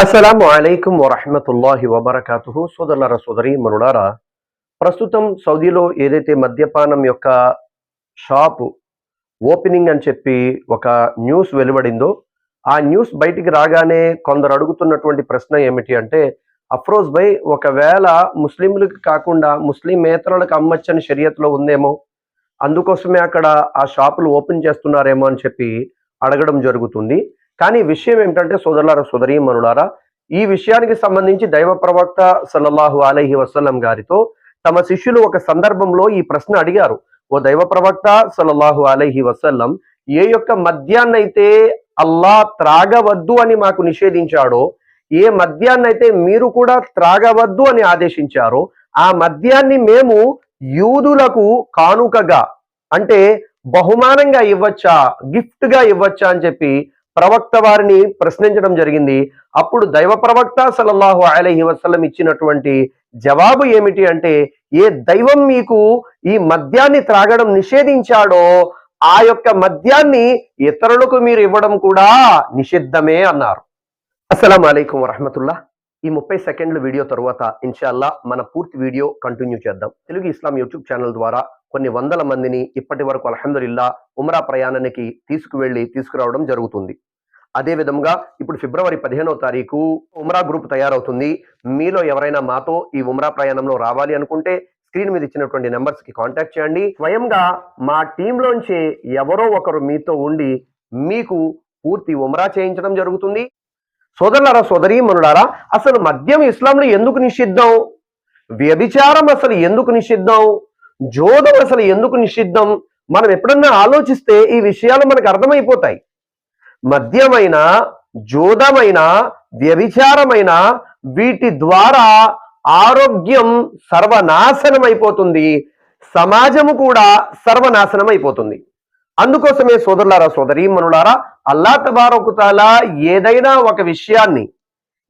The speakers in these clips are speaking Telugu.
అస్సలాము అలైకుం వరహమతుల్లాహి వబర్కాతు సోదరులారా సోదరి మనులారా ప్రస్తుతం సౌదీలో ఏదైతే మద్యపానం యొక్క షాపు ఓపెనింగ్ అని చెప్పి ఒక న్యూస్ వెలువడిందో ఆ న్యూస్ బయటికి రాగానే కొందరు అడుగుతున్నటువంటి ప్రశ్న ఏమిటి అంటే అఫ్రోజ్ బై ఒకవేళ ముస్లింలకు కాకుండా ముస్లిమేతరులకు అమ్మచ్చని షరియత్లో ఉందేమో అందుకోసమే అక్కడ ఆ షాపులు ఓపెన్ చేస్తున్నారేమో అని చెప్పి అడగడం జరుగుతుంది. కానీ విషయం ఏమిటంటే సోదరులారా సోదరి మనులారా ఈ విషయానికి సంబంధించి దైవ ప్రవక్త సల్లల్లాహు అలైహి వసలం గారితో తమ శిష్యులు ఒక సందర్భంలో ఈ ప్రశ్న అడిగారు. ఓ దైవ ప్రవక్త సల్లల్లాహు అలైహి వసల్లం ఏ యొక్క మద్యాన్నైతే అల్లా త్రాగవద్దు అని మాకు నిషేధించాడో ఏ మద్యాన్నైతే మీరు కూడా త్రాగవద్దు అని ఆదేశించారో ఆ మద్యాన్ని మేము యూదులకు కానుకగా అంటే బహుమానంగా ఇవ్వచ్చా గిఫ్ట్గా ఇవ్వచ్చా అని చెప్పి ప్రవక్త వారిని ప్రశ్నించడం జరిగింది. అప్పుడు దైవ ప్రవక్త సలల్లాహు అలహి వసలం ఇచ్చినటువంటి జవాబు ఏమిటి అంటే ఏ దైవం మీకు ఈ మద్యాన్ని త్రాగడం నిషేధించాడో ఆ యొక్క మద్యాన్ని ఇతరులకు మీరు ఇవ్వడం కూడా నిషిద్ధమే అన్నారు. అస్సలం అయికం వరహమతుల్లా. ఈ ముప్పై సెకండ్ల వీడియో తరువాత ఇన్షాల్లా మన పూర్తి వీడియో కంటిన్యూ చేద్దాం. తెలుగు ఇస్లాం యూట్యూబ్ ఛానల్ ద్వారా కొన్ని వందల మందిని ఇప్పటి వరకు అలహందుల్లా ఉమరా ప్రయాణానికి తీసుకువెళ్ళి తీసుకురావడం జరుగుతుంది. అదే విధంగా ఇప్పుడు ఫిబ్రవరి పదిహేనవ తారీఖు ఉమరా గ్రూప్ తయారవుతుంది. మీలో ఎవరైనా మాతో ఈ ఉమ్రా ప్రయాణంలో రావాలి అనుకుంటే స్క్రీన్ మీద ఇచ్చినటువంటి నెంబర్స్కి కాంటాక్ట్ చేయండి. స్వయంగా మా టీంలోంచి ఎవరో ఒకరు మీతో ఉండి మీకు పూర్తి ఉమరా చేయించడం జరుగుతుంది. సోదరులారా సోదరి మనులారా అసలు మద్యం ఇస్లాంలో ఎందుకు నిషిద్ధం? వ్యభిచారం అసలు ఎందుకు నిషిద్ధం? జోదం అసలు ఎందుకు నిషిద్ధం? మనం ఎప్పుడన్నా ఆలోచిస్తే ఈ విషయాలు మనకు అర్థమైపోతాయి. మద్యమైన జోదమైన వ్యభిచారమైన వీటి ద్వారా ఆరోగ్యం సర్వనాశనం అయిపోతుంది సమాజము కూడా సర్వనాశనం అయిపోతుంది అందుకోసమే సోదరులారా సోదరి మనులారా అల్లా తబారకుతాలా ఏదైనా ఒక విషయాన్ని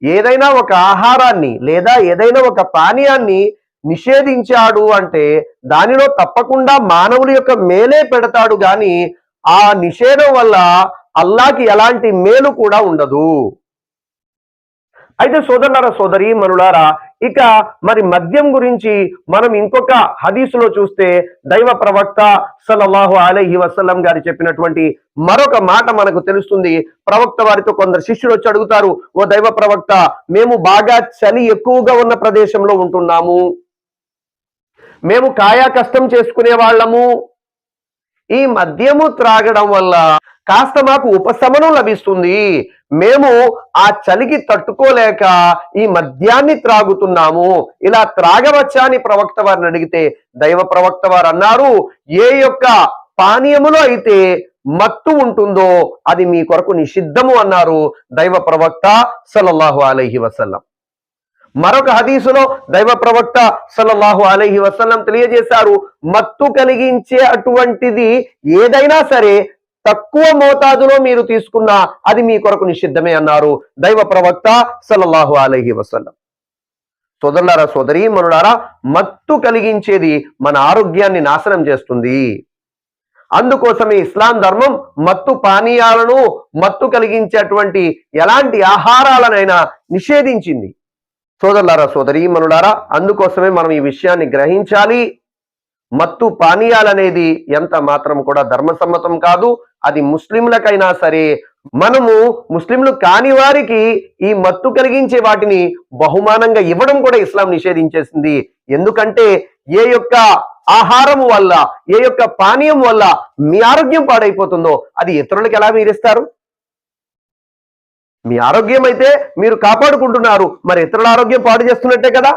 ఏదైనా ఒక ఆహారాన్ని లేదా ఏదైనా ఒక పానీయాన్ని నిషేధించాడు అంటే దానిలో తప్పకుండా మానవుల యొక్క మేలే పెడతాడు గాని ఆ నిషేధం వల్ల అల్లాకి ఎలాంటి మేలు కూడా ఉండదు. అయితే సోదరులారా సోదరి మనులారా ఇక మరి మద్యం గురించి మనం ఇంకొక హదీసులో చూస్తే దైవ ప్రవక్త సల్లల్లాహు అలహి వసలం గారు చెప్పినటువంటి మరొక మాట మనకు తెలుస్తుంది. ప్రవక్త వారితో కొందరు శిష్యులు వచ్చి అడుగుతారు ఓ దైవ ప్రవక్త మేము బాగా చలి ఎక్కువగా ఉన్న ప్రదేశంలో ఉంటున్నాము. మేము కాయా కష్టం చేసుకునే వాళ్ళము. ఈ మద్యము త్రాగడం వల్ల కాస్త మాకు ఉపశమనం లభిస్తుంది. మేము ఆ చలికి తట్టుకోలేక ఈ మద్యాన్ని త్రాగుతున్నాము. ఇలా త్రాగవచ్చా అని ప్రవక్త వారిని అడిగితే దైవ ప్రవక్త వారు అన్నారు ఏ యొక్క పానీయములో అయితే మత్తు ఉంటుందో అది మీ కొరకు నిషిద్ధము అన్నారు దైవ ప్రవక్త సలల్లాహు అలహి వసల్లం. మరొక హదీసులో దైవ ప్రవక్త సల్లల్లాహు అలైహి వసల్లం తెలియజేశారు మత్తు కలిగించే అటువంటిది ఏదైనా సరే తక్కువ మోతాదులో మీరు తీసుకున్నా అది మీ కొరకు నిషిద్ధమే అన్నారు దైవ ప్రవక్త సల్లల్లాహు అలైహి వసల్లం. సోదరులారా సోదరి మనులారా మత్తు కలిగించేది మన ఆరోగ్యాన్ని నాశనం చేస్తుంది. అందుకోసమే ఇస్లాం ధర్మం మత్తు పానీయాలను మత్తు కలిగించేటువంటి ఎలాంటి ఆహారాలనైనా నిషేధించింది. సోదరులారా సోదరి మనులారా అందుకోసమే మనం ఈ విషయాన్ని గ్రహించాలి. మత్తు పానీయాలనేది ఎంత మాత్రం కూడా ధర్మసమ్మతం కాదు అది ముస్లింలకైనా సరే. మనము ముస్లింలు కాని వారికి ఈ మత్తు కలిగించే వాటిని బహుమానంగా ఇవ్వడం కూడా ఇస్లాం నిషేధించేసింది. ఎందుకంటే ఏ యొక్క ఆహారం వల్ల ఏ యొక్క పానీయం వల్ల మీ ఆరోగ్యం పాడైపోతుందో అది ఇతరులకు ఎలా మీరిస్తారు మీ ఆరోగ్యం అయితే మీరు కాపాడుకుంటున్నారు. మరి ఇతరుల ఆరోగ్యం పాడు చేస్తున్నట్టే కదా?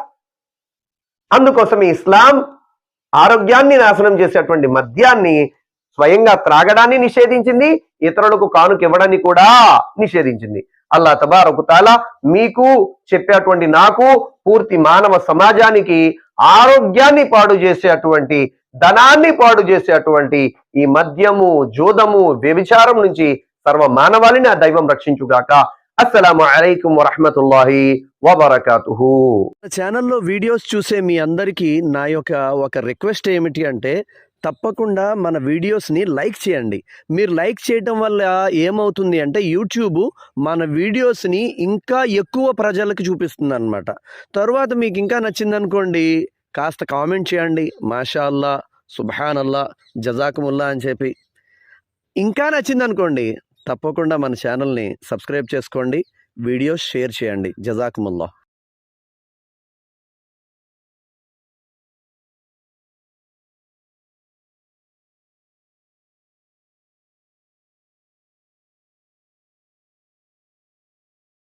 అందుకోసం ఈ ఇస్లాం ఆరోగ్యాన్ని నాశనం చేసేటువంటి మద్యాన్ని స్వయంగా త్రాగడాన్ని నిషేధించింది ఇతరులకు కానుక ఇవ్వడాన్ని కూడా నిషేధించింది. అల్లా తబారకుతాల మీకు చెప్పేటువంటి నాకు పూర్తి మానవ సమాజానికి ఆరోగ్యాన్ని పాడు చేసేటువంటి ధనాన్ని పాడు చేసేటువంటి ఈ మద్యము జూదము వ్యభిచారం నుంచి సర్వ మానవాళిని ఆ దైవం రక్షించుగాక. అస్సలాము అలైకుం వరహమతుల్లాహి వబర్కాతుహు. ఛానల్లో వీడియోస్ చూసే మీ అందరికీ నా యొక్క ఒక రిక్వెస్ట్ ఏమిటి అంటే తప్పకుండా మన వీడియోస్ని లైక్ చేయండి. మీరు లైక్ చేయటం వల్ల ఏమవుతుంది అంటే యూట్యూబ్ మన వీడియోస్ని ఇంకా ఎక్కువ ప్రజలకు చూపిస్తుంది అనమాట తర్వాత మీకు ఇంకా నచ్చిందనుకోండి కాస్త కామెంట్ చేయండి. మాషా సుభానల్లా సుబ్హాన్ జజాకుముల్లా అని చెప్పి. ఇంకా నచ్చిందనుకోండి తప్పకుండా మన ఛానల్ని సబ్స్క్రైబ్ చేసుకోండి. వీడియోస్ షేర్ చేయండి. జజాకుముల్లా.